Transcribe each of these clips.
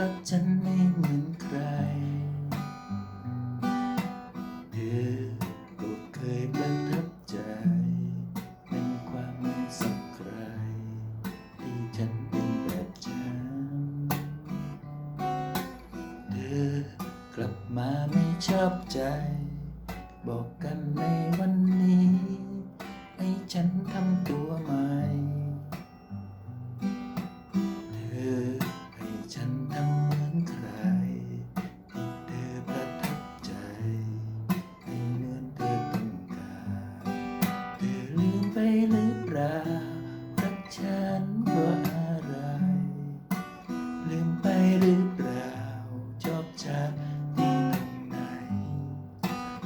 เพราะฉันไม่เหมือนใคร เธอก็เคยประทับใจในความไม่สักใคร ที่ฉันเป็นแบบฉัน เธอกลับมาไม่ชอบใจ บอกกันในวันนี้ ให้ฉัน หรือเปล่ารักฉันเพราะอะไร ลืมไปหรือเปล่าชอบฉันที่ตรงไหน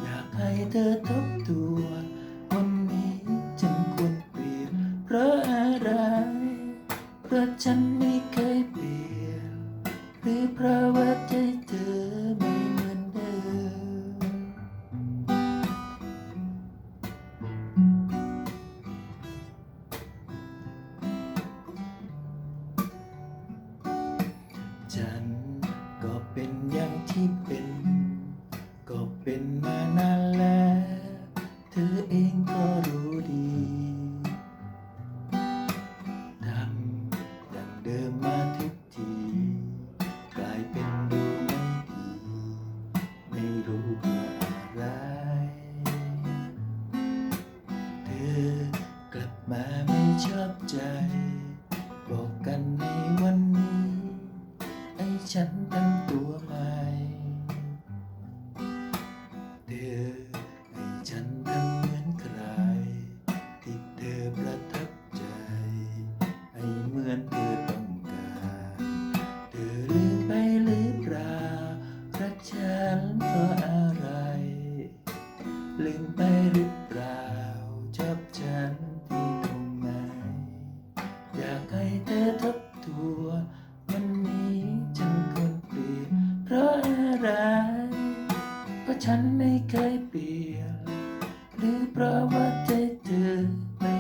อยากให้เธอทบทวนวันนี้ฉันควรเปลี่ยนเพราะอะไร เพราะฉันไม่เคยเปลี่ยนหรือเพราะว่า เป็นอย่างที่เป็น ก็เป็นมานานแล้ว เธอเองก็รู้ดีทำดังเดิมมาทุกที กลายเป็นดูไม่ดี ไม่รู้เพราอะไร เธอกลับมาไม่ชอบใจ บอกกันในวันนี้ให้ฉันตั้ง ฉันไม่เคยเปลี่ยน หรือเพราะว่าใจเธอไม่